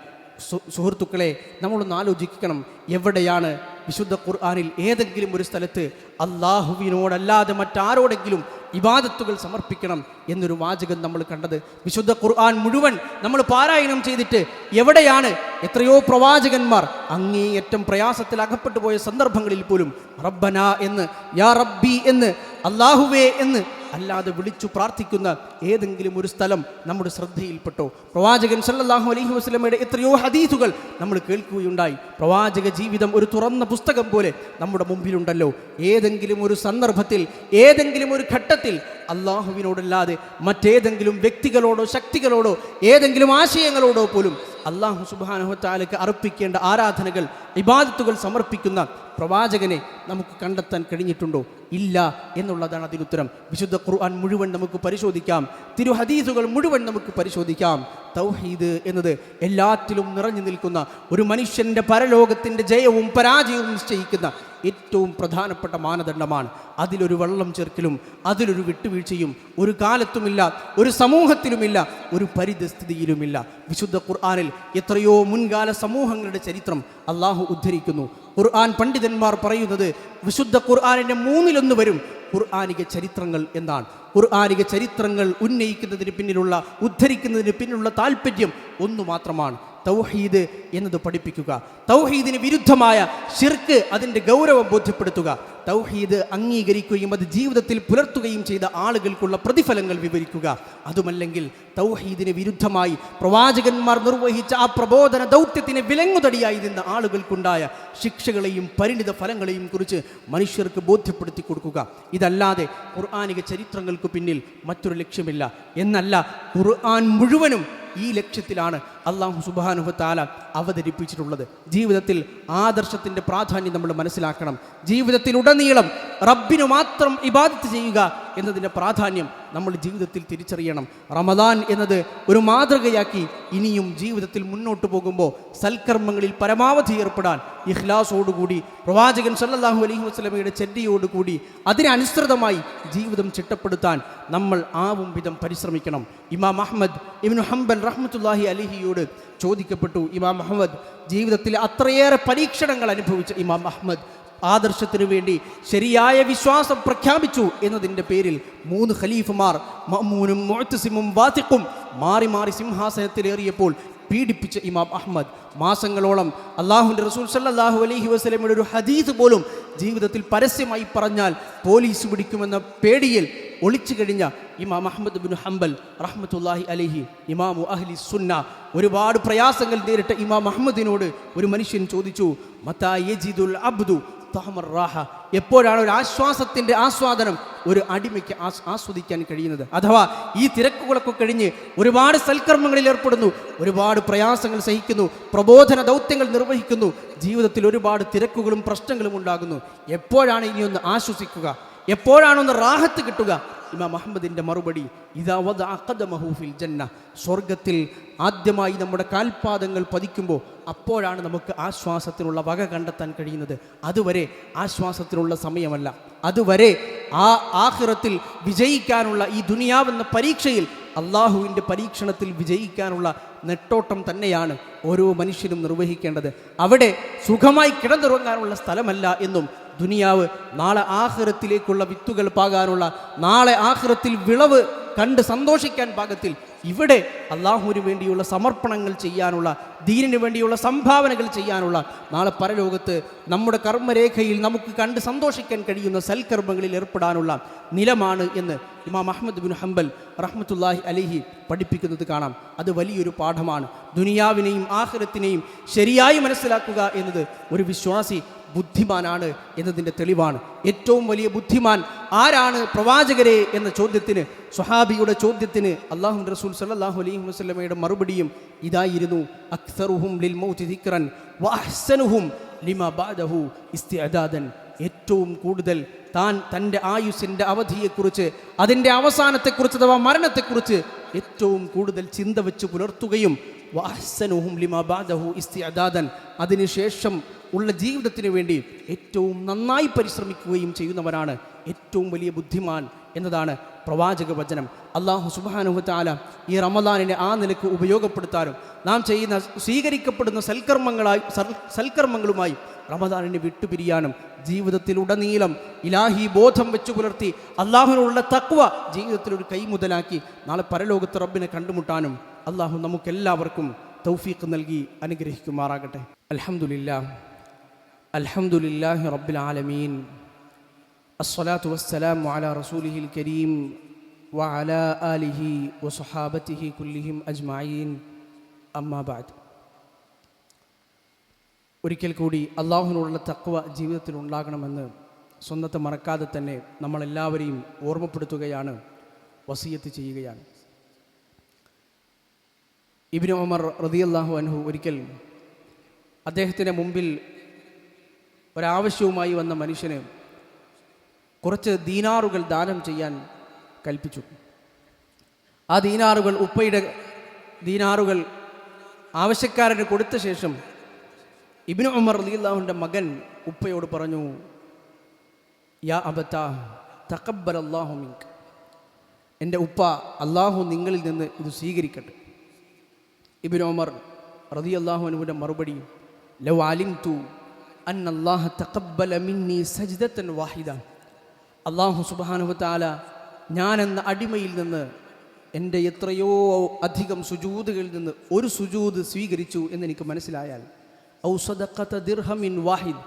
സുഹൃത്തുക്കളെ നമ്മളൊന്ന് ആലോചിക്കണം. എവിടെയാണ് വിശുദ്ധ ഖുർആാനിൽ ഏതെങ്കിലും ഒരു സ്ഥലത്ത് അള്ളാഹുവിനോടല്ലാതെ മറ്റാരോടെങ്കിലും ഇബാദത്തുകൾ സമർപ്പിക്കണം എന്നൊരു വാചകം നമ്മൾ കണ്ടത്. വിശുദ്ധ ഖുർആൻ മുഴുവൻ നമ്മൾ പാരായണം ചെയ്തിട്ട് എവിടെയാണ് എത്രയോ പ്രവാചകന്മാർ അങ്ങേയറ്റം പ്രയാസത്തിൽ അകപ്പെട്ടു പോയ സന്ദർഭങ്ങളിൽ പോലും റബ്ബന എന്ന് യാ റബ്ബി എന്ന് അള്ളാഹുവേ എന്ന് അല്ലാതെ വിളിച്ചു പ്രാർത്ഥിക്കുന്ന ഏതെങ്കിലും ഒരു സ്ഥലം നമ്മുടെ ശ്രദ്ധയിൽപ്പെട്ടോ? പ്രവാചകൻ സല്ലാഹു അലൈഹി വസ്ലമയുടെ എത്രയോ ഹദീസുകൾ നമ്മൾ കേൾക്കുകയുണ്ടായി. പ്രവാചക ജീവിതം ഒരു തുറന്ന പുസ്തകം പോലെ നമ്മുടെ മുമ്പിലുണ്ടല്ലോ. ഏതെങ്കിലും ഒരു സന്ദർഭത്തിൽ ഏതെങ്കിലും ഒരു ഘട്ടത്തിൽ അള്ളാഹുവിനോടല്ലാതെ മറ്റേതെങ്കിലും വ്യക്തികളോടോ ശക്തികളോടോ ഏതെങ്കിലും ആശയങ്ങളോടോ പോലും അള്ളാഹു സുബാനഹത്താലയ്ക്ക് അർപ്പിക്കേണ്ട ആരാധനകൾ ഇബാദത്തുകൾ സമർപ്പിക്കുന്ന പ്രവാചകനെ നമുക്ക് കണ്ടെത്താൻ കഴിഞ്ഞിട്ടുണ്ടോ? ഇല്ല എന്നുള്ളതാണ് അതിനുത്തരം വിശുദ്ധ ഖുർആൻ മുഴുവൻ നമുക്ക് പരിശോധിക്കാം. തിരുഹദീസുകൾ മുഴുവൻ നമുക്ക് പരിശോധിക്കാം. തൗഹീദ് എന്നത് എല്ലാത്തിലും നിറഞ്ഞു നിൽക്കുന്ന ഒരു മനുഷ്യന്റെ പരലോകത്തിന്റെ ജയവും പരാജയവും നിശ്ചയിക്കുന്ന ഏറ്റവും പ്രധാനപ്പെട്ട മാനദണ്ഡമാണ്. അതിലൊരു വെള്ളം ചേർക്കലും അതിലൊരു വിട്ടുവീഴ്ചയും ഒരു കാലത്തുമില്ല ഒരു സമൂഹത്തിലുമില്ല ഒരു പരിതസ്ഥിതിയിലുമില്ല. വിശുദ്ധ ഖുർആാനിൽ എത്രയോ മുൻകാല സമൂഹങ്ങളുടെ ചരിത്രം അള്ളാഹു ഉദ്ധരിക്കുന്നു. ഖുർആൻ പണ്ഡിതന്മാർ പറയുന്നത് വിശുദ്ധ ഖുർആാനിന്റെ മൂന്നിലൊന്ന് വരും ഖുർആാനിക ചരിത്രങ്ങൾ എന്നാണ്. ഖുർആാനിക ചരിത്രങ്ങൾ ഉന്നയിക്കുന്നതിന് പിന്നിലുള്ള ഉദ്ധരിക്കുന്നതിന് പിന്നിലുള്ള താല്പര്യം ഒന്നു മാത്രമാണ്. തൗഹീദ് എന്നത് പഠിപ്പിക്കുക. തൗഹീദിന് വിരുദ്ധമായ ഷിർക്ക് അതിന്റെ ഗൗരവം ബോധ്യപ്പെടുത്തുക. തൗഹീദ് അംഗീകരിക്കുകയും അത് ജീവിതത്തിൽ പുലർത്തുകയും ചെയ്ത ആളുകൾക്കുള്ള പ്രതിഫലങ്ങൾ വിവരിക്കുക. അതുമല്ലെങ്കിൽ തൗഹീദിന് വിരുദ്ധമായി പ്രവാചകന്മാർ നിർവഹിച്ച ആ പ്രബോധന ദൗത്യത്തിന് വിലങ്ങുതടിയായി നിന്ന ആളുകൾക്കുണ്ടായ ശിക്ഷകളെയും പരിണിത ഫലങ്ങളെയും കുറിച്ച് മനുഷ്യർക്ക് ബോധ്യപ്പെടുത്തി കൊടുക്കുക. ഇതല്ലാതെ ഖുർആാനിക ചരിത്രങ്ങൾക്ക് പിന്നിൽ മറ്റൊരു ലക്ഷ്യമില്ല. എന്നല്ല ഖുർആൻ മുഴുവനും ഈ ലക്ഷ്യത്തിലാണ് അള്ളാഹു സുബാനുഭത്താല താല അവതരിപ്പിച്ചിട്ടുള്ളത്. ജീവിതത്തിൽ ആദർശത്തിന്റെ പ്രാധാന്യം നമ്മൾ മനസ്സിലാക്കണം. ജീവിതത്തിലുടനീളം റബ്ബിനു മാത്രം ഇബാദത്ത് ചെയ്യുക എന്നതിന്റെ പ്രാധാന്യം നമ്മൾ ജീവിതത്തിൽ തിരിച്ചറിയണം. റമദാൻ എന്നത് ഒരു മാതൃകയാക്കി ഇനിയും ജീവിതത്തിൽ മുന്നോട്ട് പോകുമ്പോൾ സൽക്കർമ്മങ്ങളിൽ പരമാവധി ഏർപ്പെടാൻ ഇഹ്ലാസോടുകൂടി പ്രവാചകൻ സല്ലാഹു അലൈഹി വസ്ലമയുടെ ചെല്ലിയോടുകൂടി അതിനനുസൃതമായി ജീവിതം ചിട്ടപ്പെടുത്താൻ നമ്മൾ ആവും വിധം പരിശ്രമിക്കണം. ഇമാം അഹമ്മദ് ഇബിൻ ഹംബൽ റഹ്മത്തുല്ലാഹി അലിഹിയോട് ചോദിക്കപ്പെട്ടു ഇമാം അഹമ്മദ് ജീവിതത്തിൽ അത്രയേറെ പരീക്ഷണങ്ങൾ അനുഭവിച്ച ഇമാം അഹമ്മദ് ആദർശത്തിനു വേണ്ടി ശരിയായ വിശ്വാസം പ്രഖ്യാപിച്ചു എന്നതിന്റെ പേരിൽ മൂന്ന് ഖലീഫുമാർ മമ്മൂനും മൊഴത്തുസിമും വാത്തിക്കും മാറി മാറി സിംഹാസനത്തിലേറിയപ്പോൾ പീഡിപ്പിച്ച ഇമാം അഹമ്മദ് മാസങ്ങളോളം അള്ളാഹുന്റെ റസൂൽ സല്ലാഹു അലൈഹി വസ്ലമയുടെ ഒരു ഹദീസ് പോലും ജീവിതത്തിൽ പരസ്യമായി പറഞ്ഞാൽ പോലീസ് പിടിക്കുമെന്ന പേടിയിൽ ഒളിച്ചു കഴിഞ്ഞ ഇമാം അഹമ്മദ് ബിൻ ഹംബൽ റഹ്മത്തുല്ലാഹി അലഹി ഇമാം അഹ്ലി സുന്ന ഒരുപാട് പ്രയാസങ്ങൾ നേരിട്ട ഇമാം അഹമ്മദിനോട് ഒരു മനുഷ്യൻ ചോദിച്ചു മത്താ യജിദുൽ അബ്ദു? റാഹ. എപ്പോഴാണ് ഒരു ആശ്വാസത്തിന്റെ ആസ്വാദനം? ഒരു അടിമയ്ക്ക് ആസ് ആസ്വദിക്കാൻ കഴിയുന്നത്. അഥവാ ഈ തിരക്കുകളൊക്കെ കഴിഞ്ഞ് ഒരുപാട് സൽക്കർമ്മങ്ങളിൽ ഏർപ്പെടുന്നു ഒരുപാട് പ്രയാസങ്ങൾ സഹിക്കുന്നു പ്രബോധന ദൗത്യങ്ങൾ നിർവഹിക്കുന്നു ജീവിതത്തിൽ ഒരുപാട് തിരക്കുകളും പ്രശ്നങ്ങളും ഉണ്ടാകുന്നു. എപ്പോഴാണ് ഇനി ഒന്ന് ആശ്വസിക്കുക എപ്പോഴാണൊന്ന് റാഹത്ത് കിട്ടുക? ഇമാം അഹമ്മദിന്റെ മറുപടി ഇതാ വദ അഖദമഹു ഫിൽ ജന്ന. സ്വർഗത്തിൽ ആദ്യമായി നമ്മുടെ കാൽപാദങ്ങൾ പതിക്കുമ്പോൾ അപ്പോഴാണ് നമുക്ക് ആശ്വാസത്തിനുള്ള വക കണ്ടെത്താൻ കഴിയുന്നത്. അതുവരെ ആശ്വാസത്തിനുള്ള സമയമല്ല. അതുവരെ ആ ആഹ്റത്തിൽ വിജയിക്കാനുള്ള ഈ ദുനിയാവെന്ന പരീക്ഷയിൽ അള്ളാഹുവിന്റെ പരീക്ഷണത്തിൽ വിജയിക്കാനുള്ള നെട്ടോട്ടം തന്നെയാണ് ഓരോ മനുഷ്യനും നിർവഹിക്കേണ്ടത്. അവിടെ സുഖമായി കിടന്നുറങ്ങാനുള്ള സ്ഥലമല്ല എന്നും ദുനിയാവ് നാളെ ആഹ്റത്തിലേക്കുള്ള വിത്തുകൾ പാകാനുള്ള നാളെ ആഹ്റത്തിൽ വിളവ് കണ്ട് സന്തോഷിക്കാൻ പാകത്തിൽ ഇവിടെ അള്ളാഹുവിന് വേണ്ടിയുള്ള സമർപ്പണങ്ങൾ ചെയ്യാനുള്ള ദീനിനു വേണ്ടിയുള്ള സംഭാവനകൾ ചെയ്യാനുള്ള നാളെ പരലോകത്ത് നമ്മുടെ കർമ്മരേഖയിൽ നമുക്ക് കണ്ട് സന്തോഷിക്കാൻ കഴിയുന്ന സൽക്കർമ്മങ്ങളിൽ ഏർപ്പെടാനുള്ള നിലമാണ് എന്ന് ഇമാം അഹമ്മദ് ബിൻ ഹംബൽ റഹ്മത്തുല്ലാഹി അലിഹി പഠിപ്പിക്കുന്നത് കാണാം. അത് വലിയൊരു പാഠമാണ്. ദുനിയാവിനെയും ആഹ്റത്തിനെയും ശരിയായി മനസ്സിലാക്കുക എന്നത് ഒരു വിശ്വാസി ബുദ്ധിമാനാണ് എന്നതിന്റെ തെളിവാണ്. ഏറ്റവും വലിയ ബുദ്ധിമാൻ ആരാണ് പ്രവാചകരെ എന്ന ചോദ്യത്തിന് സ്വഹാബിയുടെ ചോദ്യത്തിന് അള്ളാഹു റസൂൽ സല്ലാഹു അലൈഹി വസ്ലമയുടെ മറുപടിയും ഇതായിരുന്നു. അക്സറുഹും ബാദഹു ഏറ്റവും കൂടുതൽ താൻ തന്റെ ആയുസിന്റെ അവധിയെക്കുറിച്ച് അതിന്റെ അവസാനത്തെക്കുറിച്ച് അഥവാ മരണത്തെക്കുറിച്ച് ഏറ്റവും കൂടുതൽ ചിന്ത വെച്ച് പുലർത്തുകയും വഅഹ്സനുഹും ലിമ ബഅദഹു ഇസ്തിഅദാദൻ അതിനുശേഷം ഉള്ള ജീവിതത്തിന് വേണ്ടി ഏറ്റവും നന്നായി പരിശ്രമിക്കുകയും ചെയ്യുന്നവരാണ് ഏറ്റവും വലിയ ബുദ്ധിമാൻ എന്നതാണ് പ്രവാചക വചനം. അള്ളാഹു സുബാനുഹത്താല ഈ റമദാനിനെ ആ നിലയ്ക്ക് ഉപയോഗപ്പെടുത്താനും നാം ചെയ്യുന്ന സ്വീകരിക്കപ്പെടുന്ന സൽക്കർമ്മങ്ങളായി സൽ- സൽക്കർമ്മങ്ങളുമായി റമദാനിനെ വിട്ടുപിരിയാനും ജീവിതത്തിലുടനീളം ഇലാഹി ബോധം വെച്ചു പുലർത്തി അള്ളാഹുവിനുള്ള തക്വ ജീവിതത്തിൽ ഒരു കൈമുതലാക്കി നാളെ പരലോകത്ത് റബ്ബിനെ കണ്ടുമുട്ടാനും അള്ളാഹു നമുക്കെല്ലാവർക്കും തൗഫീഖ് നൽകി അനുഗ്രഹിക്കുമാറാകട്ടെ. അലഹമുല്ല അൽഹംദുലില്ലാഹി റബ്ബിൽ ആലമീൻ. അസ്സലാത്തു വസ്സലാമു അലാ റസൂലിഹിൽ കരീം വഅലാ ആലിഹി വസുഹാബത്തിഹി കുല്ലിഹിം അജ്മഈൻ. അമ്മാബാദ് ഒരിക്കൽ കൂടി അള്ളാഹുവിനുള്ള തക്വ ജീവിതത്തിൽ ഉണ്ടാകണമെന്ന് സ്വന്തത്തെ മറക്കാതെ തന്നെ നമ്മളെല്ലാവരെയും ഓർമ്മപ്പെടുത്തുകയാണ് വസീയത്ത് ചെയ്യുകയാണ്. ഇബിന് ഉമർ റതിയല്ലാഹു അൻഹു ഒരിക്കൽ അദ്ദേഹത്തിന് മുമ്പിൽ ഒരാവശ്യവുമായി വന്ന മനുഷ്യന് കുറച്ച് ദീനാറുകൾ ദാനം ചെയ്യാൻ കൽപ്പിച്ചു. ആ ദീനാറുകൾ ഉപ്പയുടെ ദീനാറുകൾ ആവശ്യക്കാരന് കൊടുത്ത ശേഷം ഇബിന് ഉമർ റളിയല്ലാഹുവിന്റെ മകൻ ഉപ്പയോട് പറഞ്ഞു യാ അബത്ത തക്കബ്ബൽ അള്ളാഹു മിങ്ക് എന്റെ ഉപ്പ അള്ളാഹു നിങ്ങളിൽ നിന്ന് ഇത് സ്വീകരിക്കട്ടെ. ഇബിൻ ഉമർ റതി അള്ളാഹുവിന്റെ മറുപടി ലവ് ആലിം തു അൻ അള്ളാഹ തക്കബ്ബല മിന്നി വാഹിദ. അള്ളാഹു സുബാനുഹത്താല ഞാൻ എന്ന അടിമയിൽ നിന്ന് എന്റെ എത്രയോ അധികം സുജൂതുകളിൽ നിന്ന് ഒരു സുജൂത് സ്വീകരിച്ചു എന്നെനിക്ക് മനസ്സിലായാൽ ഔ സദഖത ദിർഹമിൻ വാഹിദ്.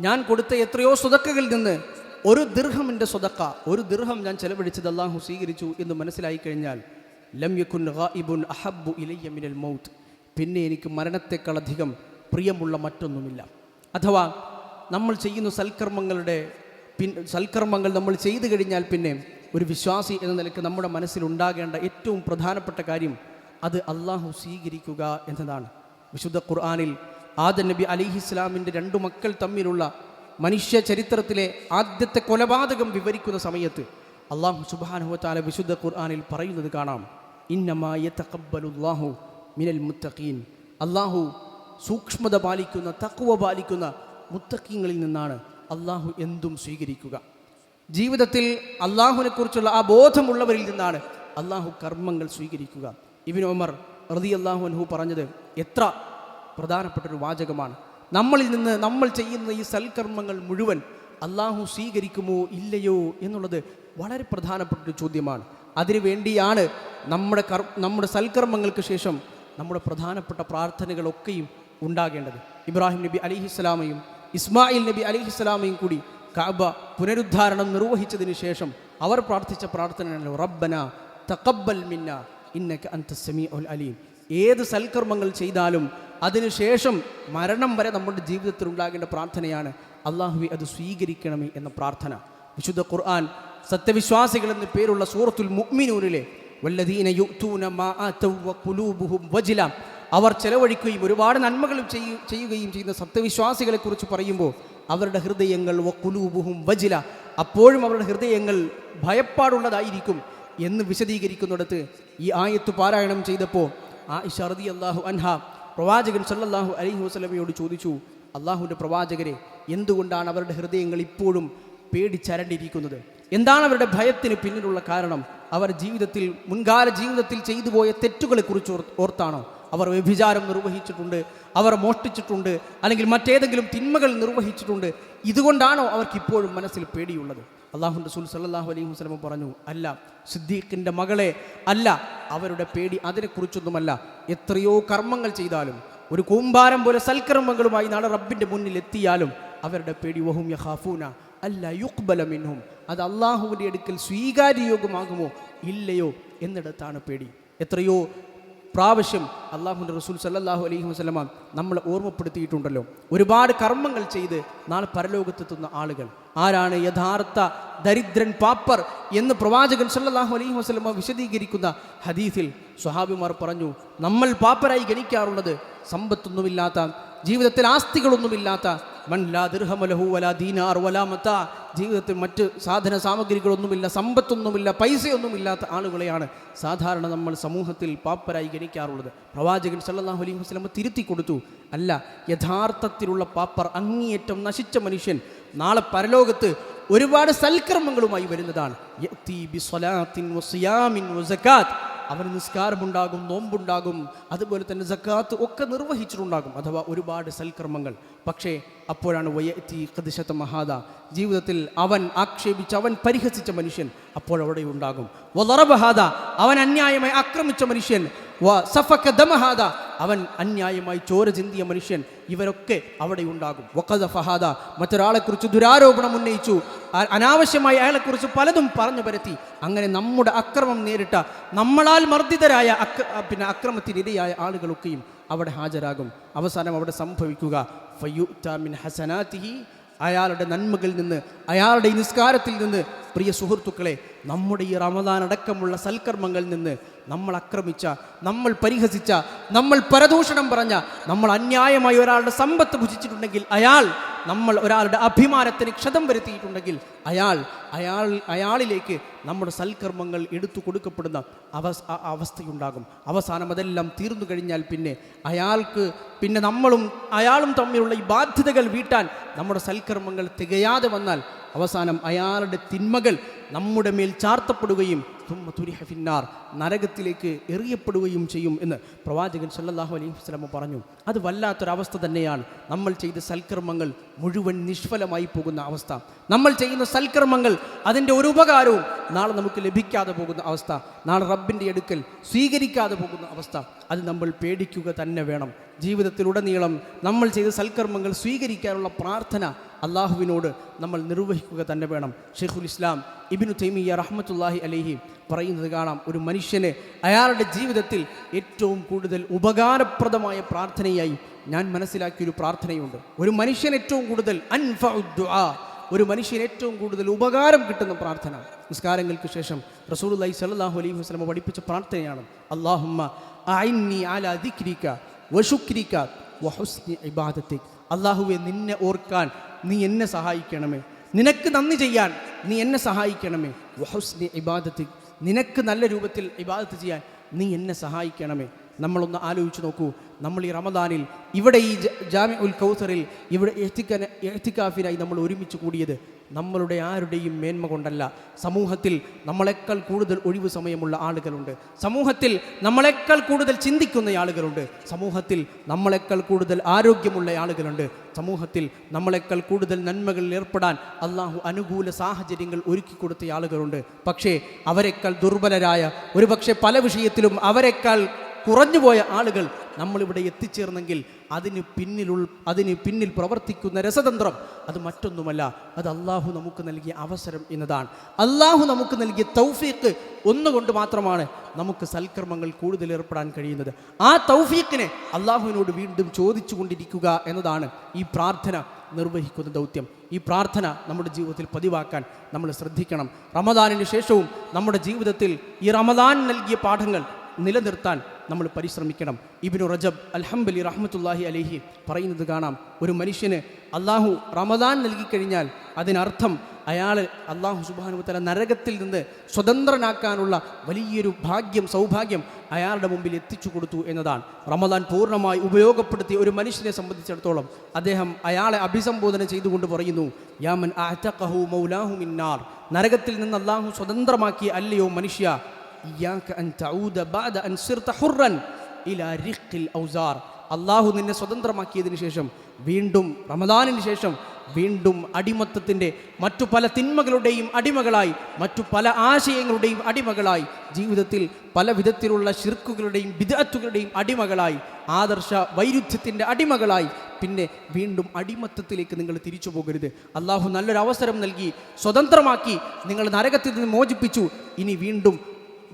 ഞാൻ കൊടുത്ത എത്രയോ സ്വതക്കകളിൽ നിന്ന് ഒരു ദിർഹമിന്റെ സ്വതക്ക ഒരു ദിർഹം ഞാൻ ചെലവഴിച്ചത് അള്ളാഹു സ്വീകരിച്ചു എന്ന് മനസ്സിലായി കഴിഞ്ഞാൽ ലം യക്കുൻ ഗായിബുൻ അഹബ്ബു ഇലയ്യ മിനൽ മൗത്ത്. പിന്നെ എനിക്ക് മരണത്തെക്കാളധികം പ്രിയമുള്ള മറ്റൊന്നുമില്ല. അഥവാ നമ്മൾ ചെയ്യുന്ന സൽക്കർമ്മങ്ങളുടെ പിൻ സൽക്കർമ്മങ്ങൾ നമ്മൾ ചെയ്തു കഴിഞ്ഞാൽ പിന്നെ ഒരു വിശ്വാസി എന്ന നിലയ്ക്ക് നമ്മുടെ മനസ്സിൽ ഉണ്ടാകേണ്ട ഏറ്റവും പ്രധാനപ്പെട്ട കാര്യം അത് അള്ളാഹു സ്വീകരിക്കുക എന്നതാണ്. വിശുദ്ധ ഖുർആാനിൽ ആദ നബി അലിഹി ഇസ്ലാമിന്റെ രണ്ടു മക്കൾ തമ്മിലുള്ള മനുഷ്യ ചരിത്രത്തിലെ ആദ്യത്തെ കൊലപാതകം വിവരിക്കുന്ന സമയത്ത് അള്ളാഹു സുബാനുഹത്താല വിശുദ്ധ ഖുർആാനിൽ പറയുന്നത് കാണാം. ഇന്നമായ മിനൽ മുത്തഖീൻ. അള്ളാഹു സൂക്ഷ്മത പാലിക്കുന്ന തക്കുവ പാലിക്കുന്ന മുത്തക്കീങ്ങളിൽ നിന്നാണ് അള്ളാഹു എന്തും സ്വീകരിക്കുക. ജീവിതത്തിൽ അള്ളാഹുവിനെ കുറിച്ചുള്ള ആ ബോധമുള്ളവരിൽ നിന്നാണ് അള്ളാഹു കർമ്മങ്ങൾ സ്വീകരിക്കുക. ഇബിൻ ഒമർ റതി അള്ളാഹു അൻഹു പറഞ്ഞത് എത്ര പ്രധാനപ്പെട്ട ഒരു വാചകമാണ്. നമ്മളിൽ നിന്ന് നമ്മൾ ചെയ്യുന്ന ഈ സൽക്കർമ്മങ്ങൾ മുഴുവൻ അള്ളാഹു സ്വീകരിക്കുമോ ഇല്ലയോ എന്നുള്ളത് വളരെ പ്രധാനപ്പെട്ട ഒരു ചോദ്യമാണ് അതിനുവേണ്ടിയാണ് നമ്മുടെ കർ നമ്മുടെ സൽക്കർമ്മങ്ങൾക്ക് ശേഷം നമ്മുടെ പ്രധാനപ്പെട്ട പ്രാർത്ഥനകളൊക്കെയും ഉണ്ടാകേണ്ടത്. ഇബ്രാഹിം നബി അലിഹിസ്ലാമയും ഇസ്മായിൽ നബി അലിഹിസ്ലാമയും കൂടി കാബ പുനരുദ്ധാരണം നിർവഹിച്ചതിന് ശേഷം അവർ പ്രാർത്ഥിച്ച പ്രാർത്ഥനയാണല്ലോ റബ്ബന തക്കബൽ മിന്ന ഇന്നക്ക് അന്ത സമീഉൽ അലീം. ഏത് സൽക്കർമ്മങ്ങൾ ചെയ്താലും അതിനുശേഷം മരണം വരെ നമ്മുടെ ജീവിതത്തിൽ ഉണ്ടാകേണ്ട പ്രാർത്ഥനയാണ് അള്ളാഹുവി അത് സ്വീകരിക്കണമേ എന്ന പ്രാർത്ഥന. വിശുദ്ധ ഖുർആൻ സത്യവിശ്വാസികൾ എന്ന് പേരുള്ള സൂറത്തുൽ മുഅ്മിനൂനിലെ വല്ലദീന യുഅ്തൂന മാ ആതൗ വഖുലൂബുഹും വജ്ല അവർ ചെലവഴിക്കുകയും ഒരുപാട് നന്മകൾ ചെയ്യ- ചെയ്യുകയും ചെയ്യുന്ന സത്യവിശ്വാസികളെക്കുറിച്ച് പറയുമ്പോൾ അവരുടെ ഹൃദയങ്ങൾ വക്കുലൂബുഹും വജില അപ്പോഴും അവരുടെ ഹൃദയങ്ങൾ ഭയപ്പാടുള്ളതായിരിക്കും എന്ന് വിശദീകരിക്കുന്നിടത്ത് ഈ ആയത്ത് പാരായണം ചെയ്തപ്പോൾ ആ ഇഷറതി അള്ളാഹു അൻഹ പ്രവാചകൻ സല്ലല്ലാഹു അലൈഹി വസ്ലമയോട് ചോദിച്ചു അള്ളാഹുവിന്റെ പ്രവാചകരെ എന്തുകൊണ്ടാണ് അവരുടെ ഹൃദയങ്ങൾ ഇപ്പോഴും പേടിച്ചരണ്ടിരിക്കുന്നത്? എന്താണ് അവരുടെ ഭയത്തിന് പിന്നിലുള്ള കാരണം? അവർ ജീവിതത്തിൽ മുൻകാല ജീവിതത്തിൽ ചെയ്തു പോയ തെറ്റുകളെക്കുറിച്ച് കുറിച്ച് ഓർത്താണോ? അവർ വ്യഭിചാരം നിർവഹിച്ചിട്ടുണ്ട് അവർ മോഷ്ടിച്ചിട്ടുണ്ട് അല്ലെങ്കിൽ മറ്റേതെങ്കിലും തിന്മകൾ നിർവഹിച്ചിട്ടുണ്ട്. ഇതുകൊണ്ടാണോ അവർക്ക് ഇപ്പോഴും മനസ്സിൽ പേടിയുള്ളത്? അള്ളാഹു റസൂൽ സല്ലാഹു അലൈഹി വസ്ലമ പറഞ്ഞു അല്ല സിദ്ദീഖിന്റെ മകളെ അല്ല അവരുടെ പേടി അതിനെക്കുറിച്ചൊന്നുമല്ല. എത്രയോ കർമ്മങ്ങൾ ചെയ്താലും ഒരു കൂമ്പാരം പോലെ സൽക്കർമ്മങ്ങളുമായി നാളെ റബ്ബിന്റെ മുന്നിൽ എത്തിയാലും അവരുടെ പേടി വഹും യഹാഫൂന അല്ല യുക്ബല മിൻഹും. അത് അള്ളാഹുവിന്റെ അടുക്കൽ സ്വീകാര്യയോഗമാകുമോ ഇല്ലയോ എന്നിടത്താണ് പേടി. എത്രയോ പ്രാവശ്യം അള്ളാഹുന്റെ റസൂൽ സല്ലാഹു അലൈഹി വസല്ലമ നമ്മളെ ഓർമ്മപ്പെടുത്തിയിട്ടുണ്ടല്ലോ. ഒരുപാട് കർമ്മങ്ങൾ ചെയ്ത് നാളെ പരലോകത്തെത്തുന്ന ആളുകൾ. ആരാണ് യഥാർത്ഥ ദരിദ്രൻ പാപ്പർ എന്ന് പ്രവാചകൻ സല്ലാഹു അലൈഹി വസ്ലമ വിശദീകരിക്കുന്ന ഹദീസിൽ സ്വഹാബിമാർ പറഞ്ഞു നമ്മൾ പാപ്പരായി ഗണിക്കാറുള്ളത് സമ്പത്തൊന്നുമില്ലാത്ത ജീവിതത്തിൽ ആസ്തികളൊന്നുമില്ലാത്ത ജീവിതത്തിൽ മറ്റ് സാധന സാമഗ്രികളൊന്നുമില്ല സമ്പത്തൊന്നുമില്ല പൈസയൊന്നുമില്ലാത്ത ആളുകളെയാണ് സാധാരണ നമ്മൾ സമൂഹത്തിൽ പാപ്പരായി ഗണിക്കാറുള്ളത്. പ്രവാചകൻ സല്ലാഹു അലൈഹി വസ്ലമ തിരുത്തി കൊടുത്തു. അല്ല യഥാർത്ഥത്തിലുള്ള പാപ്പർ അങ്ങേയറ്റം നശിച്ച മനുഷ്യൻ നാളെ പരലോകത്ത് ഒരുപാട് സൽക്രമങ്ങളുമായി വരുന്നതാണ്. അവന് നിസ്കാരമുണ്ടാകും നോമ്പുണ്ടാകും അതുപോലെ തന്നെ സക്കാത്ത് ഒക്കെ നിർവഹിച്ചിട്ടുണ്ടാകും അഥവാ ഒരുപാട് സൽക്രമങ്ങൾ പക്ഷേ അപ്പോഴാണ് വയത്തി കദിശത്ത മഹാദ. ജീവിതത്തിൽ അവൻ ആക്ഷേപിച്ച് അവൻ പരിഹസിച്ച മനുഷ്യൻ അപ്പോഴവിടെ ഉണ്ടാകും. വലറബഹാദ അവൻ അന്യായമായി ആക്രമിച്ച മനുഷ്യൻ. സഫക്ക ദമഹാദ അവൻ അന്യായമായി ചോര ചിന്തിയ മനുഷ്യൻ ഇവരൊക്കെ അവിടെ ഉണ്ടാകും. വക്കത ഫഹാദ മറ്റൊരാളെക്കുറിച്ച് ദുരാരോപണം ഉന്നയിച്ചു. അനാവശ്യമായി അയാളെക്കുറിച്ച് പലതും പറഞ്ഞു പരത്തി. അങ്ങനെ നമ്മുടെ അക്രമം നേരിട്ട നമ്മളാൽ മർദ്ദിതരായ അക്ര പിന്നെ അക്രമത്തിനിരയായ ആളുകളൊക്കെയും അവിടെ ഹാജരാകും. അവസാനം അവിടെ സംഭവിക്കുക. ഫയ്യുത്ത മിൻ ഹസനാത്തിഹി അയാളുടെ നന്മകളിൽ നിന്ന് അയാളുടെ നിസ്കാരത്തിൽ നിന്ന്. പ്രിയ സുഹൃത്തുക്കളെ നമ്മുടെ ഈ റമദാൻ അടക്കമുള്ള സൽക്കർമ്മങ്ങളിൽ നിന്ന് നമ്മൾ അക്രമിച്ച നമ്മൾ പരിഹസിച്ച നമ്മൾ പരദൂഷണം പറഞ്ഞ നമ്മൾ അന്യായമായി ഒരാളുടെ സമ്പത്ത് ഭുജിച്ചിട്ടുണ്ടെങ്കിൽ അയാൾ നമ്മൾ ഒരാളുടെ അഭിമാനത്തിന് ക്ഷതം വരുത്തിയിട്ടുണ്ടെങ്കിൽ അയാൾ അയാൾ അയാളിലേക്ക് നമ്മുടെ സൽക്കർമ്മങ്ങൾ എടുത്തു കൊടുക്കപ്പെടുന്ന അവസ് അവസ്ഥയുണ്ടാകും. അവസാനം അതെല്ലാം തീർന്നു കഴിഞ്ഞാൽ പിന്നെ അയാൾക്ക് പിന്നെ നമ്മളും അയാളും തമ്മിലുള്ള ഈ ബാധ്യതകൾ വീട്ടാൻ നമ്മുടെ സൽക്കർമ്മങ്ങൾ തികയാതെ വന്നാൽ അവസാനം അയാളുടെ തിന്മകൾ നമ്മുടെ മേൽ ചാർത്തപ്പെടുകയും ഹഫിന്നാർ ഫിന്നാർ നരകത്തിലേക്ക് എറിയപ്പെടുകയും ചെയ്യും എന്ന് പ്രവാചകൻ സല്ലാഹു അലൈഹി വസ്ലമ പറഞ്ഞു. അത് വല്ലാത്തൊരവസ്ഥ തന്നെയാണ്. നമ്മൾ ചെയ്ത സൽക്കർമ്മങ്ങൾ മുഴുവൻ നിഷ്ഫലമായി പോകുന്ന അവസ്ഥ. നമ്മൾ ചെയ്യുന്ന സൽക്കർമ്മങ്ങൾ അതിന്റെ ഒരു ഉപകാരവും നാളെ നമുക്ക് ലഭിക്കാതെ പോകുന്ന അവസ്ഥ. നാളെ റബ്ബിന്റെ അടുക്കൽ സ്വീകരിക്കാതെ പോകുന്ന അവസ്ഥ. അത് നമ്മൾ പേടിക്കുക തന്നെ വേണം. ജീവിതത്തിലുടനീളം നമ്മൾ ചെയ്ത സൽക്കർമ്മങ്ങൾ സ്വീകരിക്കാനുള്ള പ്രാർത്ഥന അള്ളാഹുവിനോട് നമ്മൾ നിർവഹിക്കുക തന്നെ വേണം. ഷെയ്ഖുൽ ഇസ്ലാം ഇബിനു തൈമിയ റഹ്മത്തുല്ലാഹി അലഹി പറയുന്നത് കാണാം. ഒരു മനുഷ്യന് അയാളുടെ ജീവിതത്തിൽ ഏറ്റവും കൂടുതൽ ഉപകാരപ്രദമായ പ്രാർത്ഥനയായി ഞാൻ മനസ്സിലാക്കിയൊരു പ്രാർത്ഥനയുണ്ട്. ഒരു മനുഷ്യൻ ഏറ്റവും കൂടുതൽ അൻഫഉ ദുആ ഒരു മനുഷ്യന് ഏറ്റവും കൂടുതൽ ഉപകാരം കിട്ടുന്ന പ്രാർത്ഥന. നിസ്കാരങ്ങൾക്ക് ശേഷം റസൂലുള്ളാഹി സ്വല്ലല്ലാഹു അലൈഹി വസ്ലമ പഠിപ്പിച്ച പ്രാർത്ഥനയാണ്. അള്ളാഹുമ്മ അഇന്നി അലാ ദിക്രിക വശുക്രിക വഹുസ്നി അള്ളാഹുവെ നിന്നെ ഓർക്കാൻ നീ എന്നെ സഹായിക്കണമേ. നിനക്ക് നന്ദി ചെയ്യാൻ നീ എന്നെ സഹായിക്കണമേ. വഹുസ്നി ഇബാദത്തിൽ നിനക്ക് നല്ല രൂപത്തിൽ ഇബാദത്ത് ചെയ്യാൻ നീ എന്നെ സഹായിക്കണമേ. നമ്മളൊന്ന് ആലോചിച്ച് നോക്കൂ. നമ്മൾ ഈ റമദാനിൽ ഇവിടെ ഈ ജാമി ഉൽ കൗസറിൽ ഇവിടെ എത്തിക്കാൻ എത്തിക്കാഫിനായി നമ്മൾ ഒരുമിച്ച് കൂടിയത് നമ്മളുടെ ആരുടെയും മേന്മ കൊണ്ടല്ല. സമൂഹത്തിൽ നമ്മളെക്കാൾ കൂടുതൽ ഒഴിവ് സമയമുള്ള ആളുകളുണ്ട്. സമൂഹത്തിൽ നമ്മളെക്കാൾ കൂടുതൽ ചിന്തിക്കുന്ന ആളുകളുണ്ട്. സമൂഹത്തിൽ നമ്മളെക്കാൾ കൂടുതൽ ആരോഗ്യമുള്ള ആളുകളുണ്ട്. സമൂഹത്തിൽ നമ്മളെക്കാൾ കൂടുതൽ നന്മകളിൽ ഏർപ്പെടാൻ അള്ളാഹു അനുകൂല സാഹചര്യങ്ങൾ ഒരുക്കി കൊടുത്ത ആളുകളുണ്ട്. പക്ഷേ അവരെക്കാൾ ദുർബലരായ ഒരുപക്ഷെ പല വിഷയത്തിലും അവരെക്കാൾ കുറഞ്ഞുപോയ ആളുകൾ നമ്മളിവിടെ എത്തിച്ചേർന്നെങ്കിൽ അതിന് പിന്നിലുൾ അതിന് പിന്നിൽ പ്രവർത്തിക്കുന്ന രസതന്ത്രം അത് മറ്റൊന്നുമല്ല അത് അള്ളാഹു നമുക്ക് നൽകിയ അവസരം എന്നതാണ്. അള്ളാഹു നമുക്ക് നൽകിയ തൗഫീക്ക് ഒന്നുകൊണ്ട് മാത്രമാണ് നമുക്ക് സൽക്കർമ്മങ്ങൾ കൂടുതൽ ഏർപ്പെടാൻ കഴിയുന്നത്. ആ തൗഫീക്കിനെ അള്ളാഹുവിനോട് വീണ്ടും ചോദിച്ചു കൊണ്ടിരിക്കുക എന്നതാണ് ഈ പ്രാർത്ഥന നിർവഹിക്കുന്ന ദൗത്യം. ഈ പ്രാർത്ഥന നമ്മുടെ ജീവിതത്തിൽ പതിവാക്കാൻ നമ്മൾ ശ്രദ്ധിക്കണം. റമദാനിന് ശേഷവും നമ്മുടെ ജീവിതത്തിൽ ഈ റമദാൻ നൽകിയ പാഠങ്ങൾ നിലനിർത്താൻ നമ്മൾ പരിശ്രമിക്കണം. ഇബിനു റജബ് അൽഹംബലി റഹ്മത്തുല്ലാഹി അലഹി പറയുന്നത് കാണാം. ഒരു മനുഷ്യന് അള്ളാഹു റമദാൻ നൽകിക്കഴിഞ്ഞാൽ അതിനർത്ഥം അയാൾ അള്ളാഹു സുബാനുത്തല നരകത്തിൽ നിന്ന് സ്വതന്ത്രനാക്കാനുള്ള വലിയൊരു ഭാഗ്യം സൗഭാഗ്യം അയാളുടെ മുമ്പിൽ എത്തിച്ചു കൊടുത്തു എന്നതാണ്. റമദാൻ പൂർണമായി ഉപയോഗപ്പെടുത്തിയ ഒരു മനുഷ്യനെ സംബന്ധിച്ചിടത്തോളം അദ്ദേഹം അയാളെ അഭിസംബോധന ചെയ്തുകൊണ്ട് പറയുന്നു യാമൻ അഹ്തഖഹു മൗലാഹു മിന്നാർ. നരകത്തിൽ നിന്ന് അള്ളാഹു സ്വതന്ത്രമാക്കിയ അല്ലയോ മനുഷ്യ ഇയ്യാക അൻ തഊദ ബഅദ അൻ സിർത ഹുറൻ ഇലാ റിഖിൽ ഔസാർ. അള്ളാഹു നിന്നെ സ്വതന്ത്രമാക്കിയതിന് ശേഷം വീണ്ടും റമദാനിന് ശേഷം വീണ്ടും അടിമത്തത്തിന്റെ മറ്റു പല തിന്മകളുടെയും അടിമകളായി മറ്റു പല ആശയങ്ങളുടെയും അടിമകളായി ജീവിതത്തിൽ പല വിധത്തിലുള്ള ഷിർക്കുകളുടെയും വിദഗ്ധകളുടെയും അടിമകളായി ആദർശ വൈരുദ്ധ്യത്തിന്റെ അടിമകളായി പിന്നെ വീണ്ടും അടിമത്തത്തിലേക്ക് നിങ്ങൾ തിരിച്ചു പോകരുത്. അള്ളാഹു നല്ലൊരു അവസരം നൽകി സ്വതന്ത്രമാക്കി നിങ്ങൾ നരകത്തിൽ നിന്ന് മോചിപ്പിച്ചു. ഇനി വീണ്ടും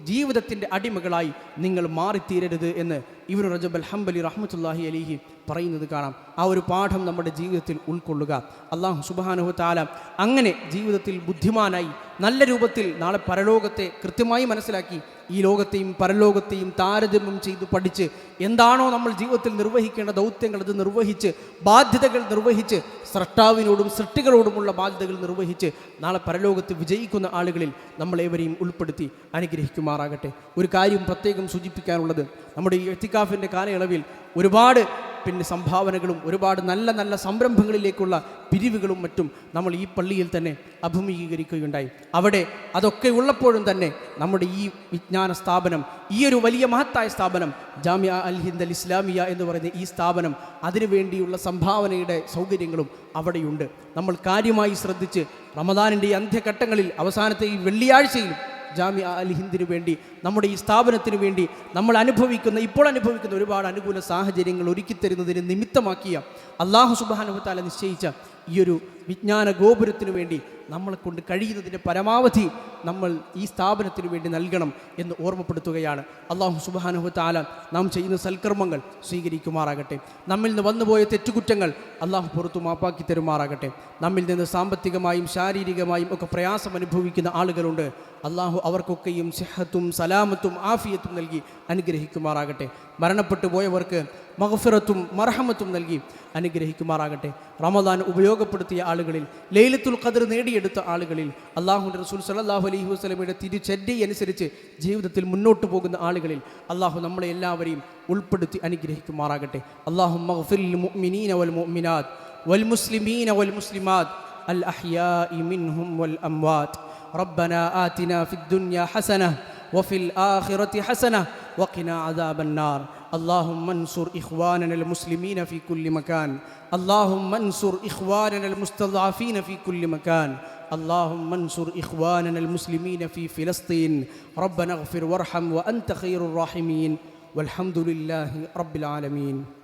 ജീവിതത്തിന്റെ അടിമകളായി നിങ്ങൾ മാറിത്തീരരുത് എന്ന് ഇവർ റജബ് അൽ ഹംബലി റഹ്മത്തുല്ലാഹി അലിഹി പറയുന്നത് കാണാം. ആ ഒരു പാഠം നമ്മുടെ ജീവിതത്തിൽ ഉൾക്കൊള്ളുക. അള്ളാഹു സുബാനുഹു താല അങ്ങനെ ജീവിതത്തിൽ ബുദ്ധിമാനായി നല്ല രൂപത്തിൽ നാളെ പരലോകത്തെ കൃത്യമായി മനസ്സിലാക്കി ഈ ലോകത്തെയും പരലോകത്തെയും താരതമ്യം ചെയ്ത് പഠിച്ച് എന്താണോ നമ്മൾ ജീവിതത്തിൽ നിർവഹിക്കേണ്ട ദൗത്യങ്ങൾ അത് നിർവഹിച്ച് ബാധ്യതകൾ നിർവഹിച്ച് സ്രഷ്ടാവിനോടും സൃഷ്ടികളോടുമുള്ള ബാധ്യതകൾ നിർവഹിച്ച് നാളെ പരലോകത്ത് വിജയിക്കുന്ന ആളുകളിൽ നമ്മളേവരെയും ഉൾപ്പെടുത്തി അനുഗ്രഹിക്കുമാറാകട്ടെ. ഒരു കാര്യം പ്രത്യേകം സൂചിപ്പിക്കാനുള്ളത്. നമ്മുടെ ഈ എത്തിക്കാഫിന്റെ കാലയളവിൽ ഒരുപാട് പിന്നെ സംഭാവനകളും ഒരുപാട് നല്ല നല്ല സംരംഭങ്ങളിലേക്കുള്ള പിരിവുകളും മറ്റും നമ്മൾ ഈ പള്ളിയിൽ തന്നെ അഭിമുഖീകരിക്കുകയുണ്ടായി. അവിടെ അതൊക്കെ ഉള്ളപ്പോഴും തന്നെ നമ്മുടെ ഈ വിജ്ഞാന സ്ഥാപനം ഈ ഒരു വലിയ മഹത്തായ സ്ഥാപനം ജാമ്യ അൽ ഹിന്ദ് അൽ ഇസ്ലാമിയ എന്ന് പറയുന്ന ഈ സ്ഥാപനം അതിനുവേണ്ടിയുള്ള സംഭാവനയുടെ സൗകര്യങ്ങളും അവിടെയുണ്ട്. നമ്മൾ കാര്യമായി ശ്രദ്ധിച്ച് റമദാനിന്റെ അന്ത്യഘട്ടങ്ങളിൽ അവസാനത്തെ ഈ വെള്ളിയാഴ്ചയിലും ജാമ്യ അലി ഹിന്ദിനു വേണ്ടി നമ്മുടെ ഈ സ്ഥാപനത്തിന് വേണ്ടി നമ്മൾ അനുഭവിക്കുന്ന ഇപ്പോൾ അനുഭവിക്കുന്ന ഒരുപാട് അനുകൂല സാഹചര്യങ്ങൾ ഒരുക്കി തരുന്നതിന് നിമിത്തമാക്കിയ അള്ളാഹു സുബാനുഭത്താല നിശ്ചയിച്ച ഈ ഒരു വിജ്ഞാന ഗോപുരത്തിനു വേണ്ടി നമ്മളെ കൊണ്ട് കഴിയുന്നതിന്റെ പരമാവധി നമ്മൾ ഈ സ്ഥാപനത്തിന് വേണ്ടി നൽകണം എന്ന് ഓർമ്മപ്പെടുത്തുകയാണ്. അള്ളാഹു സുബാനുഹത്താല നാം ചെയ്യുന്ന സൽക്കർമ്മങ്ങൾ സ്വീകരിക്കുമാറാകട്ടെ. നമ്മിൽ നിന്ന് വന്നുപോയ തെറ്റുകുറ്റങ്ങൾ അള്ളാഹു പുറത്തു മാപ്പാക്കി തരുമാറാകട്ടെ. നമ്മിൽ നിന്ന് സാമ്പത്തികമായും ശാരീരികമായും ഒക്കെ പ്രയാസം അനുഭവിക്കുന്ന ആളുകളുണ്ട്. അള്ളാഹു അവർക്കൊക്കെയും സിഹത്തും സലാമത്തും ആഫിയത്തും നൽകി അനുഗ്രഹിക്കുമാറാകട്ടെ. മരണപ്പെട്ടു പോയവർക്ക് മഹഫിറത്തും മർഹമത്തും നൽകി അനുഗ്രഹിക്കുമാറാകട്ടെ റമദാൻ ഉപയോഗപ്പെടുത്തിയ ആളുകളിൽ ലൈലത്തുൽ ഖദർ നേടിയെടുത്ത ആളുകളിൽ അള്ളാഹുൻ്റെ റസൂൽ സല്ലല്ലാഹു അലൈഹി വസല്ലമയുടെ തിരുചര്യ അനുസരിച്ച് ജീവിതത്തിൽ മുന്നോട്ട് പോകുന്ന ആളുകളിൽ അള്ളാഹു നമ്മളെ എല്ലാവരെയും ഉൾപ്പെടുത്തി അനുഗ്രഹിക്കുമാറാകട്ടെ അള്ളാഹു മഗ്ഫിൽ മുഅ്മിനീന വൽ മുഅ്മിനാത്ത് വൽ മുസ്ലിമീന വൽ മുസ്ലിമാത്ത് الأحياء منهم والأموات ربنا آتنا في الدنيا حسنة وفي الآخرة حسنة وقنا عذاب النار اللهم انصر إخواننا المسلمين في كل مكان. اللهم انصر إخواننا المستضعفين في كل مكان. اللهم انصر إخواننا المسلمين في فلسطين. ربنا اغفر وارحم وأنت خير الراحمين. والحمد لله رب العالمين.